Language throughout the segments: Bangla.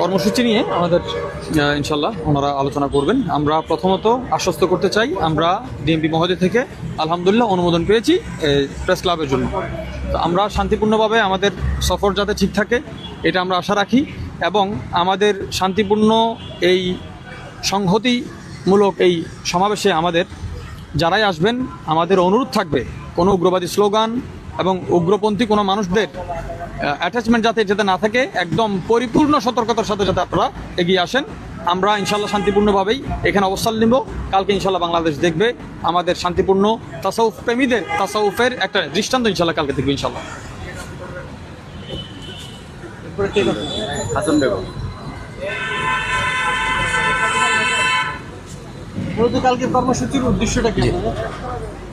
কর্মসূচি নিয়ে আমাদের ইনশাল্লাহ ওনারা আলোচনা করবেন। আমরা প্রথমত আশ্বস্ত করতে চাই, আমরা ডিএমপি মহোদয় থেকে আলহামদুলিল্লাহ অনুমোদন পেয়েছি প্রেস ক্লাবের জন্য। তো আমরা শান্তিপূর্ণভাবে আমাদের সফর যাতে ঠিক থাকে, এটা আমরা আশা রাখি, এবং আমাদের শান্তিপূর্ণ এই সংহতিমূলক এই সমাবেশে আমাদের যারাই আসবেন, আমাদের অনুরোধ থাকবে, কোনো উগ্রবাদী স্লোগান এবং উগ্রপন্থী কোনো মানুষদের অ্যাটাচমেন্ট যাতে যাতে না থাকে একদম পরিপূর্ণ সতর্কতার সাথে যাতে আপনারা এগিয়ে আসেন। আমরা ইনশাল্লাহ শান্তিপূর্ণভাবেই এখানে অবস্থান নিব। কালকে ইনশাল্লাহ বাংলাদেশ দেখবে আমাদের শান্তিপূর্ণ তাসাউফ প্রেমীদের তাসাউফের একটা দৃষ্টান্ত ইনশাল্লাহ কালকে দেখবে ইনশাল্লাহ হাসান বেগম। মূলত কালকে কর্মসূচির উদ্দেশ্যটা কি?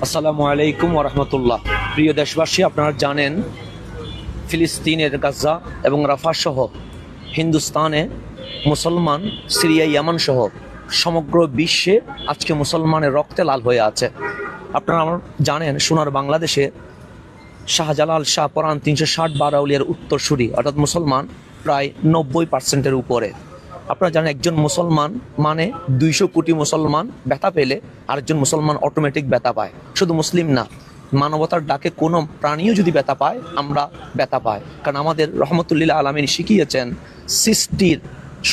আসসালামু আলাইকুম ওরহমতুল্লাহ। প্রিয় দেশবাসী, আপনারা জানেন ফিলিস্তিনের গাজা এবং রাফা সহ হিন্দুস্তানে মুসলমান, সিরিয়া, ইয়ামান সহ সমগ্র বিশ্বে আজকে মুসলমানের রক্তে লাল হয়ে আছে। আপনারা জানেন, সোনার বাংলাদেশে শাহজালাল শাহ পরান তিনশো ষাট বারাউলিয়ার উত্তরসূরি, অর্থাৎ মুসলমান, প্রায় নব্বই পার্সেন্টের উপরে। আপনারা জানেন একজন মুসলমান মানে দুইশো কোটি মুসলমান ব্যথা পেলে আরেকজন মুসলমান অটোমেটিক ব্যথা পায়। শুধু মুসলিম না, মানবতার ডাকে কোনো প্রাণীও যদি ব্যথা পায়, আমরা ব্যথা পাই। কারণ আমাদের রহমতুল্লিল্লাহ আলমিন শিখিয়েছেন, সৃষ্টির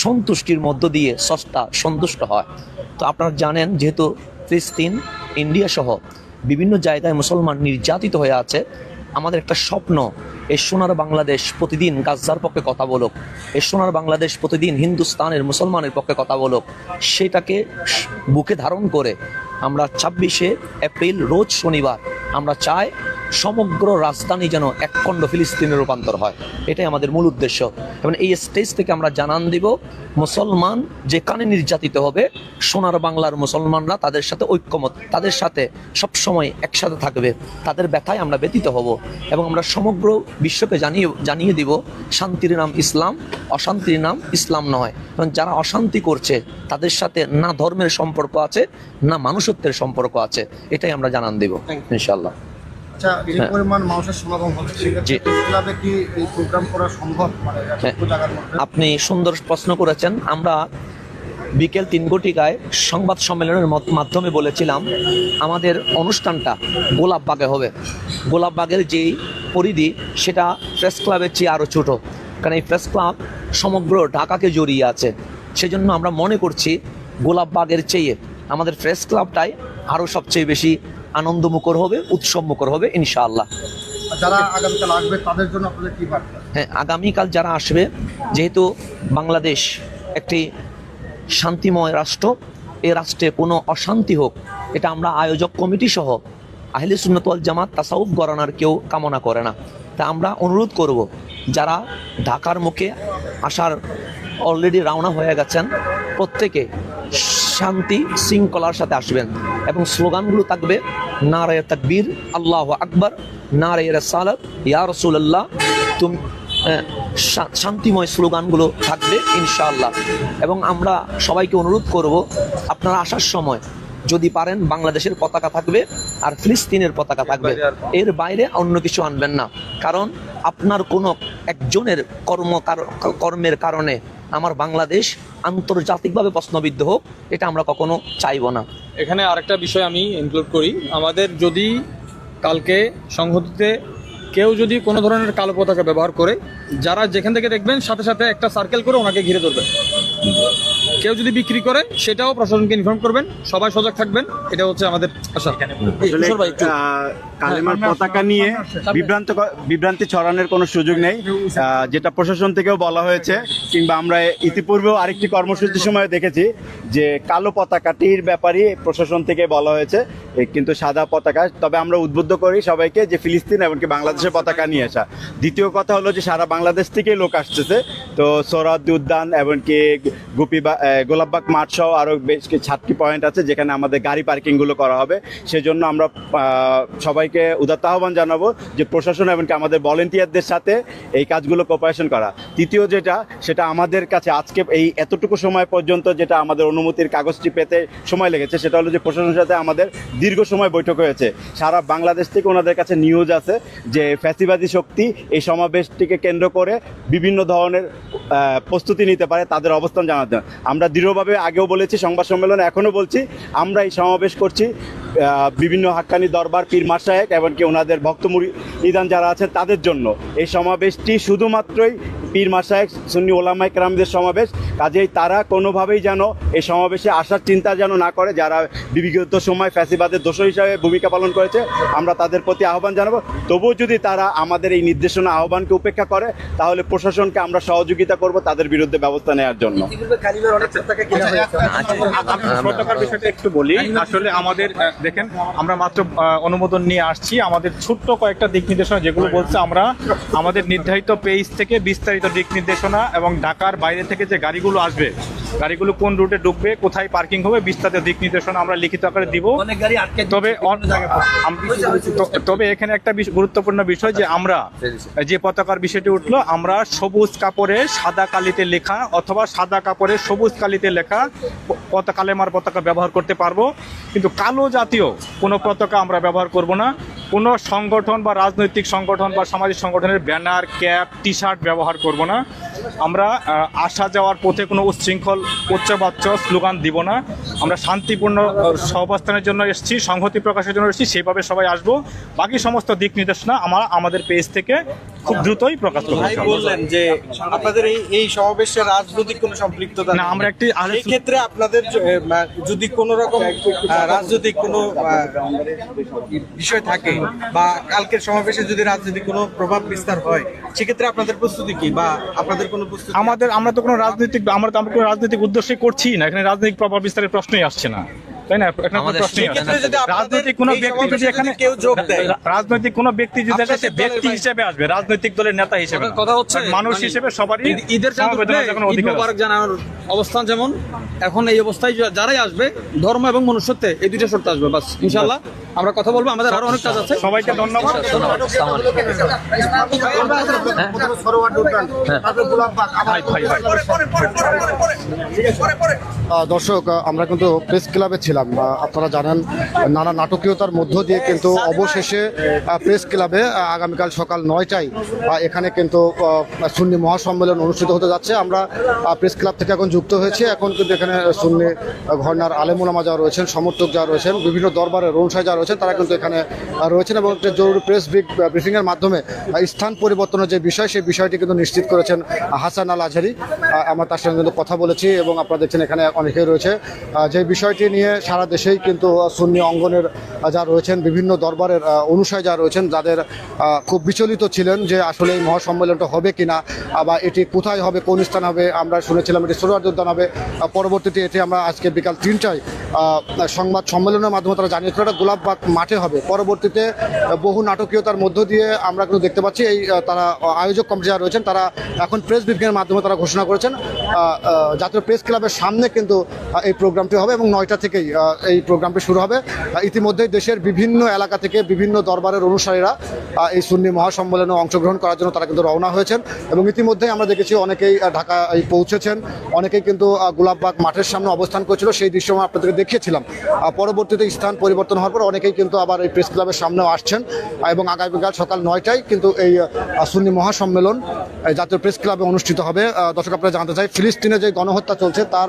সন্তুষ্টির মধ্য দিয়ে সস্তা সন্তুষ্ট হয়। তো আপনারা জানেন, যেহেতু ফিলিস্তিন, ইন্ডিয়া সহ বিভিন্ন জায়গায় মুসলমান নির্যাতিত হয়ে আছে আমাদের একটা স্বপ্ন, এই সোনার বাংলাদেশ প্রতিদিন গাজ্জার পক্ষে কথা বলুক, এই সোনার বাংলাদেশ প্রতিদিন হিন্দুস্তানের মুসলমানের পক্ষে কথা বলুক, সেটাকে বুকে ধারণ করে আমরা ছাব্বিশে এপ্রিল, রোজ শনিবার আমরা চাই সমগ্র রাজধানী যেন একখণ্ড ফিলিস্তিনে রূপান্তর হয়। এটাই আমাদের মূল উদ্দেশ্য। এবং এই স্টেজ থেকে আমরা জানান দিব, মুসলমান যেখানে নির্যাতিত হবে, সোনার বাংলার মুসলমানরা তাদের সাথে ঐক্যমত, তাদের সাথে সবসময় একসাথে থাকবে, তাদের ব্যথায় আমরা ব্যতীত হব। এবং আমরা সমগ্র বিশ্বকে জানিয়ে জানিয়ে দিব, শান্তির নাম ইসলাম, অশান্তির নাম ইসলাম নয়। এবং যারা অশান্তি করছে, তাদের সাথে না ধর্মের সম্পর্ক আছে, না মানুষত্বের সম্পর্ক আছে এটাই আমরা জানান দিব ইনশাল্লাহ আচ্ছা হ্যাঁ। মানে হ্যাঁ। আপনি সুন্দর প্রশ্ন করেছেন। আমরা বিকেল তিন ঘটিকায় সংবাদ সম্মেলনের মাধ্যমে বলেছিলাম আমাদের অনুষ্ঠানটা গোলাপবাগে হবে। গোলাপবাগের যেই পরিধি সেটা প্রেস ক্লাবের চেয়ে আরও ছোট। কারণ এই প্রেস ক্লাব সমগ্র ঢাকাকে জড়িয়ে আছে। সেজন্য আমরা মনে করছি গোলাপবাগের চেয়ে আমাদের প্রেস ক্লাবটাই আরও সবচেয়ে বেশি আনন্দমুখর হবে উৎসবমুখর হবে ইনশাআল্লাহ। যারা আগামীকাল আসবে তাদের জন্য আপনাদের কি বার্তা? হ্যাঁ আগামীকাল যারা আসবে যেহেতু বাংলাদেশ একটি শান্তিময় রাষ্ট্র এই রাষ্ট্রে কোনো অশান্তি হোক এটা আমরা আয়োজক কমিটি সহ আহলে সুন্নতওয়াল জামাত তাসাউফ গরানার কেউ কামনা করে না। তা আমরা অনুরোধ করব যারা ঢাকার মুখে আসার অলরেডি রওনা হয়ে গেছেন প্রত্যেকে শান্তি শৃঙ্খলার সাথে আসবেন এবং স্লোগানগুলো থাকবে নারায় তাকবীর আল্লাহ আকবর নারায় রাসালাত ইয়া রসুল্লাহ তুমি শান্তিময় স্লোগানগুলো থাকবে ইনশাআল্লাহ। এবং আমরা সবাইকে অনুরোধ করব আপনারা আসার সময় যদি পারেন বাংলাদেশের পতাকা থাকবে আর ফিলিস্তিনের পতাকা থাকবে। এর বাইরে অন্য কিছু আনবেন না। কারণ আপনার কোনো একজনের কর্ম কার- কর্মের কারণে আমার বাংলাদেশ আন্তর্জাতিকভাবে প্রশ্নবিদ্ধ হোক এটা আমরা কখনো চাইব না। এখানে আরেকটা বিষয় আমি ইনক্লুড করি। আমাদের যদি কালকে সংহতিতে কেউ যদি কোনো ধরনের কালো পতাকা ব্যবহার করে যারা যেখান থেকে দেখবেন সাথে সাথে একটা সার্কেল করে ওনাকে ঘিরে ধরবেন কেউ যদি বিক্রি করে সেটাও প্রশাসনকে ইনফর্ম করবেন সবাই সজাগ থাকবেন এটা হচ্ছে আমাদের আশা। কালেমার পতাকা নিয়ে বিভ্রান্ত বিভ্রান্তি ছড়ানোর কোনো সুযোগ নেই। যেটা প্রশাসন থেকেও বলা হয়েছে কিংবা আমরা ইতিপূর্বেও আরেকটি কর্মসূচির সময় দেখেছি যে কালো পতাকাটির ব্যাপারে প্রশাসন থেকে বলা হয়েছে কিন্তু সাদা পতাকা। তবে আমরা উদ্বুদ্ধ করি সবাইকে যে ফিলিস্তিন এমনকি বাংলাদেশের পতাকা নিয়ে আসা। দ্বিতীয় কথা হলো যে সারা বাংলাদেশ থেকে লোক আসতেছে। তো সোহরাওয়ার্দী উদ্যান এমনকি গুপি গোলাপবাগ মাঠ সহ আরও বেশ কিছু সাতটি পয়েন্ট আছে যেখানে আমাদের গাড়ি পার্কিংগুলো করা হবে। সেজন্য আমরা আহ, সবাইকে উদাত্ত আহ্বান জানাব যে প্রশাসন এমনকি আমাদের ভলেন্টিয়ারদের সাথে এই কাজগুলো কোপারেশন করা। তৃতীয় যেটা, সেটা আমাদের কাছে আজকে এই এতটুকু সময় পর্যন্ত যেটা আমাদের অনুমতির কাগজটি পেতে সময় লেগেছে, সেটা হলো যে প্রশাসনের সাথে আমাদের দীর্ঘ সময় বৈঠক হয়েছে। সারা বাংলাদেশ থেকে ওনাদের কাছে নিউজ আছে যে ফ্যাসিবাদী শক্তি এই সমাবেশটিকে কেন্দ্র করে বিভিন্ন ধরনের প্রস্তুতি নিতে পারে, তাদের অবস্থান জানাতে। আমরা দৃঢ়ভাবে আগেও বলেছি, সংবাদ সম্মেলনে এখনও বলছি, আমরা এই সমাবেশ করছি। বিভিন্ন হাক্কানি দরবার পীর মাসায়েক এমনকি ওনাদের ভক্তমুরি নিদান যারা আছেন তাদের জন্য এই সমাবেশটি শুধুমাত্রই পীর মাসায়েক সুন্নি ওলামাই কেরামদের সমাবেশ কাজেই তারা কোনোভাবেই যেন এই সমাবেশে আসার চিন্তা যেন না করে যারা বিগত সময় ফ্যাসিবাদের দোষ হিসাবে ভূমিকা পালন করেছে আমরা তাদের প্রতি আহ্বান জানাব তবুও যদি তারা আমাদের এই নির্দেশনা আহ্বানকে উপেক্ষা করে তাহলে প্রশাসনকে আমরা সহযোগিতা করব তাদের বিরুদ্ধে ব্যবস্থা নেওয়ার জন্য একটু বলি আসলে আমাদের দেখেন আমরা মাত্র অনুমোদন নিয়ে আসছি। আমাদের ছোট্ট কয়েকটা দিক নির্দেশনা যেগুলো বলছে আমরা। আমাদের নির্ধারিত পেজ থেকে বিস্তারিত দিক নির্দেশনা এবং ঢাকার বাইরে থেকে যে গাড়িগুলো আসবে গাড়িগুলো কোন রুটে ঢুকবে কোথায় পার্কিং হবে বিস্তারিত দিক নির্দেশনা আমরা লিখিত আকারে দিব। তবে তবে এখানে একটা গুরুত্বপূর্ণ বিষয় যে আমরা যে পতাকার বিষয়টি উঠল আমরা সবুজ কাপড়ে সাদা কালিতে লেখা অথবা সাদা কাপড়ে সবুজ কালিতে লেখা পতাকা কালেমার পতাকা ব্যবহার করতে পারব। কিন্তু কালো জাতীয় কোনো পতাকা আমরা ব্যবহার করব না। কোনো সংগঠন বা রাজনৈতিক সংগঠন বা সামাজিক সংগঠনের ব্যানার, ক্যাপ টি শার্ট ব্যবহার করব না। আমরা আসা যাওয়ার পথে কোনো উচ্ছৃঙ্খল, উচ্চবাচ্য স্লোগান দিব না। আমরা শান্তিপূর্ণ সহাবস্থানের জন্য এসেছি, সংহতি প্রকাশের জন্য এসেছি সেভাবে সবাই আসব। বাকি সমস্ত দিক নির্দেশনা আমরা, আমাদের পেজ থেকে খুব দ্রুতই প্রকাশ করব বললেন যে আপনাদের এই এই সমাবেশে রাজনৈতিক কোনো সম্পৃক্ততা না আমরা একটি এই ক্ষেত্রে আপনাদের যদি কোনো রকম রাজনৈতিক কোনো বিষয় থাকে বা কালকের সমাবেশে যদি রাজনৈতিক কোনো প্রভাব বিস্তার হয় সেক্ষেত্রে আপনাদের প্রস্তুতি কি বা আপনাদের কোনো প্রস্তুতি আমাদের আমরা তো কোনো রাজনৈতিক আমরা তো আমরা কোনো রাজনৈতিক উদ্দেশ্যে করছি না। এখানে রাজনৈতিক প্রভাব বিস্তারের প্রশ্নই আসছে না। তাই না? আপনাদের রাজনৈতিক কোনো ব্যক্তি যদি এখানে কেউ যোগ দেয়, রাজনৈতিক কোনো ব্যক্তি যদি এসে ব্যক্তি হিসেবে আসবে রাজনৈতিক দলের নেতা হিসেবে কথা হচ্ছে মানুষ মানে হিসেবে সবারই ঈদের। মোবারক জানানোর অবস্থান যেমন এখন এই অবস্থায় যারাই আসবে ধর্ম এবং মনুষ্যত্বে এই দুইটা শর্ত আসবে বাস ইনশাল্লাহ আমরা কথা বলব আমাদের আরও অনেক কাজ আছে। সবাইকে ধন্যবাদ। দর্শক আমরা কিন্তু প্রেস ক্লাবে ছিলাম। আহ, আপনারা জানেন নানা নাটকীয়তার মধ্য দিয়ে কিন্তু অবশেষে প্রেস ক্লাবে আগামীকাল সকাল নয়টায় এখানে কিন্তু সুন্নি মহাসম্মেলন অনুষ্ঠিত হতে যাচ্ছে। আমরা প্রেস ক্লাব থেকে এখন যুক্ত হয়েছি। এখন কিন্তু এখানে সুন্নি ঘরনার আলেমুলামা যারা রয়েছেন সমর্থক যারা রয়েছেন বিভিন্ন দরবারের অনুসারী যারা রয়েছেন তারা কিন্তু এখানে রয়েছেন এবং একটা জরুরি প্রেস ব্রিফিংয়ের মাধ্যমে স্থান পরিবর্তনের যে বিষয় সেই বিষয়টি কিন্তু নিশ্চিত করেছেন হাসান আল আজহারি। আমরা তার সঙ্গে কিন্তু কথা বলেছি এবং আপনারা দেখছেন এখানে অনেকেই রয়েছে। যে বিষয়টি নিয়ে সারা দেশেই কিন্তু সুন্নি অঙ্গনের যা রয়েছেন বিভিন্ন দরবারের আহ, যা রয়েছেন যাদের খুব বিচলিত ছিলেন যে আসলে এই মহাসম্মেলনটা হবে কিনা বা এটি কোথায় হবে কোন স্থান হবে আমরা শুনেছিলাম এটি সোহরাওয়ার্দী উদ্যান হবে পরবর্তীতে এটি আমরা আজকে বিকাল তিনটায় সংবাদ সম্মেলনের মাধ্যমে তারা জানিয়েছিল এটা গোলাপবাগ মাঠে হবে। পরবর্তীতে বহু নাটকীয়তার মধ্য দিয়ে আমরা কিন্তু দেখতে পাচ্ছি এই তারা আয়োজক কমিটি যারা রয়েছেন তারা এখন প্রেস বিজ্ঞানের মাধ্যমে তারা ঘোষণা করেছেন জাতীয় প্রেস ক্লাবের সামনে কিন্তু এই প্রোগ্রামটি হবে এবং নয়টা থেকেই এই প্রোগ্রামটি শুরু হবে। ইতিমধ্যেই দেশের বিভিন্ন এলাকা থেকে বিভিন্ন দরবারের অনুসারীরা এই সুন্নি মহাসম্মেলনে অংশগ্রহণ করার জন্য তারা কিন্তু রওনা হয়েছেন। এবং ইতিমধ্যেই আমরা দেখেছি অনেকেই আহ, ঢাকা এই পৌঁছেছেন। অনেকেই কিন্তু গোলাপবাগ মাঠের সামনে অবস্থান করেছিল সেই দৃশ্য আমরা আপনাদেরকে দেখিয়েছিলাম। পরবর্তীতে স্থান পরিবর্তন হওয়ার পর অনেকেই কিন্তু আবার এই প্রেস ক্লাবের সামনেও আসছেন। এবং আগামীকাল সকাল নয়টায় কিন্তু এই সুন্নি মহাসম্মেলন জাতীয় প্রেস ক্লাবে অনুষ্ঠিত হবে। দর্শক আপনারা জানতে চাই ফিলিস্তিনে যে গণহত্যা চলছে তার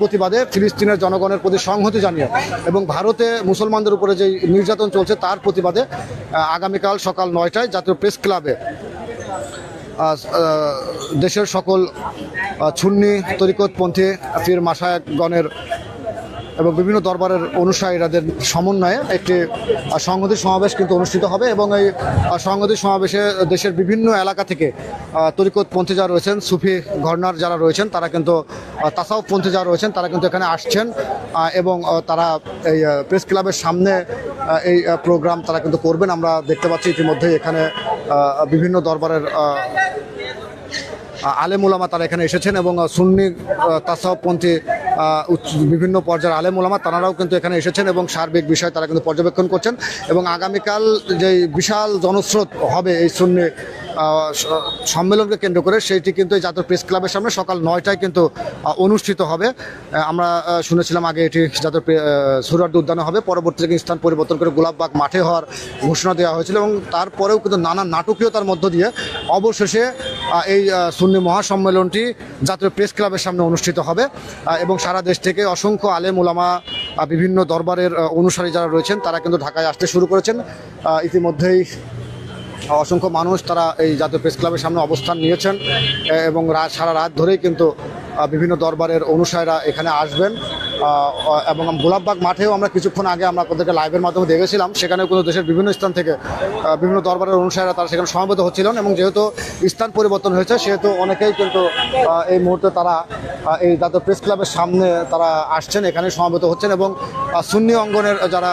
প্রতিবাদে ফিলিস্তিনের জনগণের প্রতি সংহতি জানিয়ে, এবং ভারতে মুসলমানদের উপরে যে নির্যাতন চলছে তার প্রতিবাদে আগামীকাল সকাল নয়টায় জাতীয় প্রেস ক্লাবে দেশের সকল ছুন্নি তরিকতপন্থী ফির মাসায়কগণের এবং বিভিন্ন দরবারের অনুসারীরাদের সমন্বয়ে একটি সংহতি সমাবেশ কিন্তু অনুষ্ঠিত হবে এবং এই সংহতি সমাবেশে দেশের বিভিন্ন এলাকা থেকে তরিকতপন্থী যারা রয়েছেন সুফি ঘরনার যারা রয়েছেন তারা কিন্তু আহ, তাসাউপপন্থী যারা রয়েছেন তারা কিন্তু এখানে আসছেন এবং তারা এই প্রেস ক্লাবের সামনে এই প্রোগ্রাম তারা কিন্তু করবেন। আমরা দেখতে পাচ্ছি ইতিমধ্যেই এখানে বিভিন্ন দরবারের আহ, আলেম ওলামা তারা এখানে এসেছেন এবং সুন্নি উচ্চ- বিভিন্ন পর্যায়ের আলেম ওলামা তারাও কিন্তু এখানে এসেছেন এবং সার্বিক বিষয় তারা কিন্তু পর্যবেক্ষণ করছেন এবং আগামীকাল যে বিশাল জনস্রোত হবে এই শূন্যে সম্মেলনকে কেন্দ্র করে সেইটি কিন্তু এই জাতীয় প্রেস ক্লাবের সামনে সকাল নয়টায় কিন্তু অনুষ্ঠিত হবে। আমরা শুনেছিলাম আগে এটি জাতীয় সুরার্দ উদ্যানে হবে। পরবর্তী থেকে স্থান পরিবর্তন করে গোলাপবাগ মাঠে হওয়ার ঘোষণা দেওয়া হয়েছিল এবং তারপরেও কিন্তু নানা নাটকীয়তার মধ্য দিয়ে অবশেষে এই সুন্নি মহাসম্মেলনটি জাতীয় প্রেস ক্লাবের সামনে অনুষ্ঠিত হবে। এবং সারা দেশ থেকে অসংখ্য আলেম ওলামা বিভিন্ন দরবারের অনুসারী যারা রয়েছেন, তারা কিন্তু ঢাকায় আসতে শুরু করেছেন। ইতিমধ্যেই অসংখ্য মানুষ তারা এই জাতীয় প্রেস ক্লাবের সামনে অবস্থান নিয়েছেন এবং সারা রাত ধরেই কিন্তু বিভিন্ন দরবারের অনুসারীরা এখানে আসবেন। এবং গোলাপবাগ মাঠেও আমরা কিছুক্ষণ আগে আমরা আপনাদেরকে লাইভের মাধ্যমে দেখেছিলাম। সেখানেও কিন্তু দেশের বিভিন্ন স্থান থেকে বিভিন্ন দরবারের অনুসারীরা তারা সেখানে সমবেত হচ্ছিলেন, এবং যেহেতু স্থান পরিবর্তন হয়েছে, সেহেতু অনেকেই কিন্তু এই মুহূর্তে তারা এই জাতীয় প্রেস ক্লাবের সামনে তারা আসছেন, এখানে সমবেত হচ্ছেন, এবং সুন্নি অঙ্গনের যারা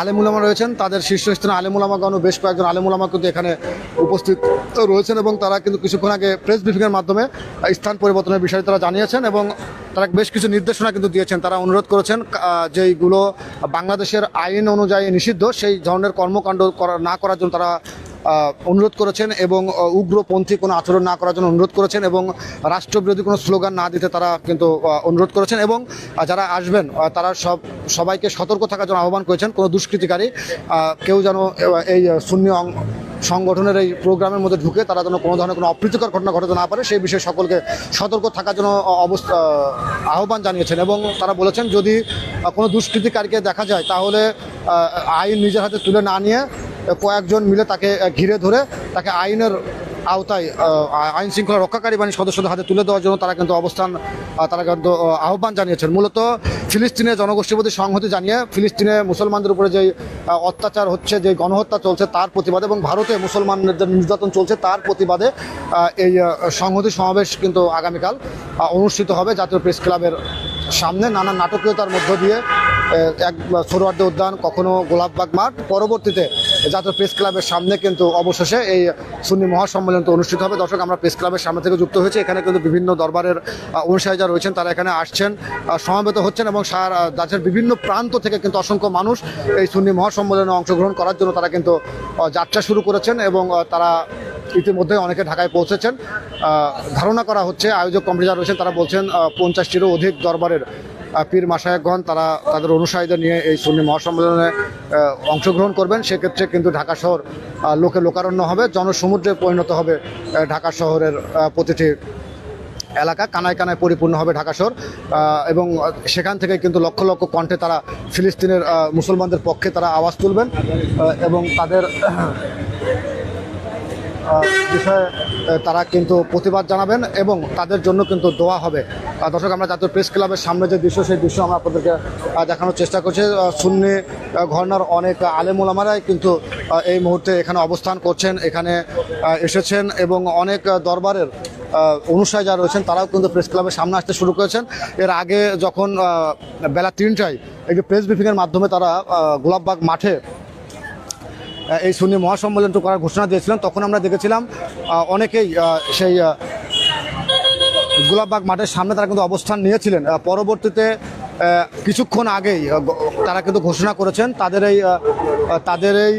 আলেমুলামা রয়েছেন, তাদের শীর্ষস্থানে আলেমুলামাগণ বেশ কয়েকজন আলেমুলামা কিন্তু এখানে উপস্থিত রয়েছেন এবং তারা কিন্তু কিছুক্ষণ আগে প্রেস ব্রিফিংয়ের মাধ্যমে স্থান পরিবর্তনের বিষয়ে তারা জানিয়েছেন এবং তারা বেশ কিছু নির্দেশনা কিন্তু দিয়েছেন। তারা অনুরোধ করেছেন যেইগুলো বাংলাদেশের আইন অনুযায়ী নিষিদ্ধ, সেই ধরনের কর্মকাণ্ড করা না করার জন্য তারা অনুরোধ করেছেন এবং উগ্রপন্থী কোনো আচরণ না করার জন্য অনুরোধ করেছেন এবং রাষ্ট্রবিরোধী কোনো স্লোগান না দিতে তারা কিন্তু অনুরোধ করেছেন এবং যারা আসবেন তারা সব, সবাইকে সতর্ক থাকার জন্য আহ্বান করেছেন। কোনো দুষ্কৃতিকারী কেউ যেন এই শূন্য সংগঠনের এই প্রোগ্রামের মধ্যে ঢুকে তারা যেন কোনো ধরনের কোনো অপ্রীতিকর ঘটনা ঘটাতে না পারে, সেই বিষয়ে সকলকে সতর্ক থাকার জন্য অবস্থা আহ্বান জানিয়েছেন এবং তারা বলেছেন, যদি কোনো দুষ্কৃতিকারীকে দেখা যায়, তাহলে আইন নিজের হাতে তুলে না নিয়ে কয়েকজন মিলে তাকে ঘিরে ধরে তাকে আইনের আওতায় আইন শৃঙ্খলা রক্ষাকারী বাহিনীর সদস্যদের হাতে তুলে দেওয়ার জন্য তারা কিন্তু অবস্থান তারা কিন্তু আহ্বান জানিয়েছেন। মূলত ফিলিস্তিনের জনগোষ্ঠীর প্রতি সংহতি জানিয়ে ফিলিস্তিনে মুসলমানদের উপরে যে অত্যাচার হচ্ছে যে গণহত্যা চলছে তার প্রতিবাদে এবং ভারতে মুসলমানদের নির্যাতন চলছে তার প্রতিবাদে এই সংহতি সমাবেশ কিন্তু আগামীকাল অনুষ্ঠিত হবে জাতীয় প্রেস ক্লাবের সামনে নানা নাটকীয়তার মধ্য দিয়ে এক সরোয়ার্দে উদ্যান, কখনো গোলাপবাগ মাঠ। পরবর্তীতে জাতীয় প্রেস ক্লাবের সামনে কিন্তু অবশেষে এই সুন্নি মহাসম্মেলন তো অনুষ্ঠিত হবে। দর্শক, আমরা প্রেস ক্লাবের সামনে থেকে যুক্ত হয়েছে। এখানে কিন্তু বিভিন্ন দরবারের অনুসারী যারা রয়েছেন, তারা এখানে আসছেন সমাবেত হচ্ছেন এবং সারা দেশের বিভিন্ন প্রান্ত থেকে কিন্তু অসংখ্য মানুষ এই সুন্নি মহাসম্মেলনে অংশগ্রহণ করার জন্য তারা কিন্তু যাত্রা শুরু করেছেন এবং তারা ইতিমধ্যে অনেকে ঢাকায় পৌঁছেছেন। ধারণা করা হচ্ছে, আয়োজক কমিটি যারা রয়েছেন, তারা বলছেন পঞ্চাশটিরও অধিক দরবারের পীর মাসায়কগণ তারা তাদের অনুসারীদের নিয়ে এই সুন্নি মহাসম্মেলনে অংশগ্রহণ করবেন। সেক্ষেত্রে কিন্তু ঢাকা শহর লোকে লোকারণ্য হবে। জনসমুদ্রে পরিণত হবে ঢাকা শহরের প্রতিটি এলাকা। কানায় কানায় পরিপূর্ণ হবে ঢাকা শহর। এবং সেখান থেকে কিন্তু লক্ষ লক্ষ কণ্ঠে তারা ফিলিস্তিনের মুসলমানদের পক্ষে তারা আওয়াজ তুলবেন। এবং তাদের বিষয়ে তারা কিন্তু প্রতিবাদ জানাবেন এবং তাদের জন্য কিন্তু দোয়া হবে। দর্শক আমরা জাতীয় প্রেস ক্লাবের সামনে যে দৃশ্য সেই দৃশ্য আমরা আপনাদেরকে দেখানোর চেষ্টা করছি। সুন্নি ঘরনার অনেক আলেমুলামারাই কিন্তু এই মুহূর্তে এখানে অবস্থান করছেন এখানে এসেছেন এবং অনেক দরবারের আহ, অনুসারী যারা রয়েছেন তারাও কিন্তু প্রেস ক্লাবের সামনে আসতে শুরু করেছেন। এর আগে যখন বেলা তিনটায় যে প্রেস ব্রিফিংয়ের মাধ্যমে তারা গোলাপবাগ মাঠে এই সুন্নি মহাসম্মেলনটি করার ঘোষণা দিয়েছিলেন। তখন আমরা দেখেছিলাম অনেকেই সেই গোলাপবাগ মাঠের সামনে তারা কিন্তু অবস্থান নিয়েছিলেন। পরবর্তীতে কিছুক্ষণ আগেই তারা কিন্তু ঘোষণা করেছেন, তাদের এই তাদের এই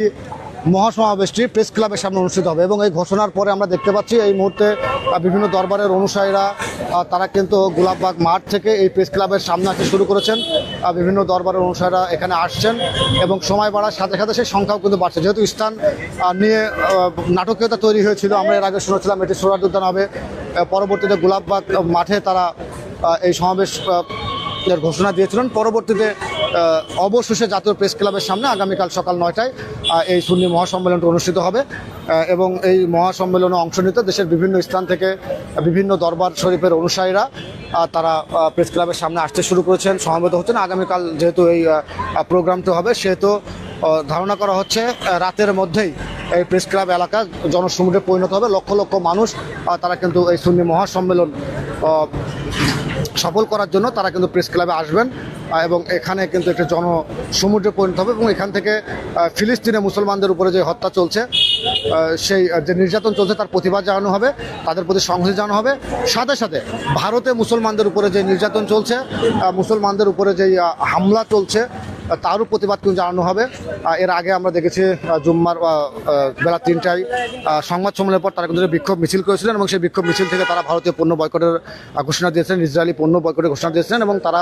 মহাসমাবেশটি প্রেস ক্লাবের সামনে অনুষ্ঠিত হবে এবং এই ঘোষণার পরে আমরা দেখতে পাচ্ছি এই মুহূর্তে বিভিন্ন দরবারের অনুসারীরা তারা কিন্তু গোলাপবাগ মাঠ থেকে এই প্রেস ক্লাবের সামনে আসতে শুরু করেছেন। বিভিন্ন দরবারের অনুসারীরা এখানে আসছেন এবং সময় বাড়ার সাথে সাথে সেই সংখ্যাও কিন্তু বাড়ছে। যেহেতু স্থান নিয়ে নাটকীয়তা তৈরি হয়েছিল, আমরা এর আগে শুনেছিলাম এটি সোরার উদ্যান হবে। পরবর্তীতে গোলাপবাগ মাঠে তারা এই সমাবেশ ঘোষণা দিয়েছিলেন। পরবর্তীতে অবশেষে জাতীয় প্রেস ক্লাবের সামনে আগামীকাল সকাল নয়টায় এই সুন্নি মহাসম্মেলনটি অনুষ্ঠিত হবে। এবং এই মহাসম্মেলনে অংশ নিতে দেশের বিভিন্ন স্থান থেকে বিভিন্ন দরবার শরীফের অনুসারীরা তারা প্রেস ক্লাবের সামনে আসতে শুরু করেছেন, সমবেত হচ্ছেন। আগামীকাল যেহেতু এই প্রোগ্রামটি হবে, সেহেতু ধারণা করা হচ্ছে রাতের মধ্যেই এই প্রেস ক্লাব এলাকা জনসমুদ্রে পরিণত হবে। লক্ষ লক্ষ মানুষ তারা কিন্তু এই সুন্নি মহাসম্মেলন সফল করার জন্য তারা কিন্তু প্রেস ক্লাবে আসবেন এবং এখানে কিন্তু একটা জনসমুদ্রে পরিণত হবে এবং এখান থেকে ফিলিস্তিনে মুসলমানদের উপরে যে হত্যা চলছে সেই যে নির্যাতন চলছে তার প্রতিবাদ জানানো হবে, তাদের প্রতি সংহতি জানানো হবে। সাথে সাথে ভারতে মুসলমানদের উপরে যে নির্যাতন চলছে মুসলমানদের উপরে যে হামলা চলছে তারও প্রতিবাদ কিন্তু জানানো হবে। এর আগে আমরা দেখেছি জুম্মার বেলা তিনটায় সংবাদ সম্মেলনের পর তারা কিন্তু বিক্ষোভ মিছিল করেছিলেন এবং সেই বিক্ষোভ মিছিল থেকে তারা ভারতীয় পণ্য বয়কটের ঘোষণা দিয়েছিলেন, ইসরায়েলি পণ্য বয়কটের ঘোষণা দিয়েছিলেন এবং তারা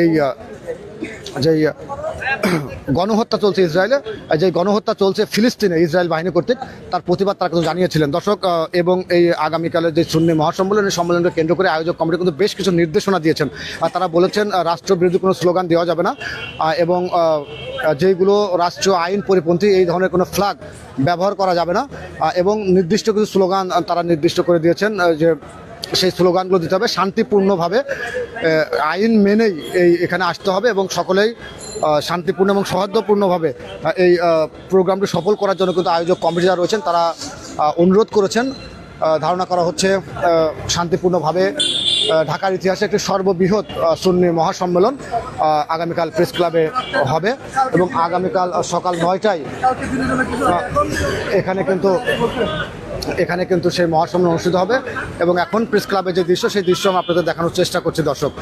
এই যে গণহত্যা চলছে ইসরায়েলে। যে গণহত্যা চলছে ফিলিস্তিনে ইসরায়েল বাহিনী কর্তৃক, তার প্রতিবাদ তারা কিন্তু জানিয়েছিলেন। দর্শক এবং এই আগামীকালের যে শূন্য মহাসম্মেলন, এই সম্মেলনকে কেন্দ্র করে আয়োজক কমিটি কিন্তু বেশ কিছু নির্দেশনা দিয়েছেন। আর তারা বলেছেন রাষ্ট্রবিরোধী কোনো স্লোগান দেওয়া যাবে না। এবং যেগুলো রাষ্ট্রীয় আইন পরিপন্থী, এই ধরনের কোনো ফ্ল্যাগ ব্যবহার করা যাবে না। এবং নির্দিষ্ট কিছু স্লোগান তারা নির্দিষ্ট করে দিয়েছেন যে সেই স্লোগানগুলো দিতে হবে, শান্তিপূর্ণভাবে আইন মেনেই এই এখানে আসতে হবে এবং সকলেই শান্তিপূর্ণ এবং সৌহার্দ্যপূর্ণভাবে এই প্রোগ্রামটি সফল করার জন্য কিন্তু আয়োজক কমিটি যারা রয়েছেন তারা অনুরোধ করেছেন। ধারণা করা হচ্ছে শান্তিপূর্ণভাবে ঢাকার ইতিহাসে একটি সর্ববৃহৎ সুন্নি মহাসম্মেলন আগামীকাল প্রেস ক্লাবে হবে এবং আগামীকাল সকাল নয়টায় এখানে কিন্তু এখানে কিন্তু সেই মহাসম্মেলন অনুষ্ঠিত হবে এবং এখন প্রেস ক্লাবের যে দৃশ্য, সেই দৃশ্য আমি আপনাদের দেখানোর চেষ্টা করছি, দর্শক।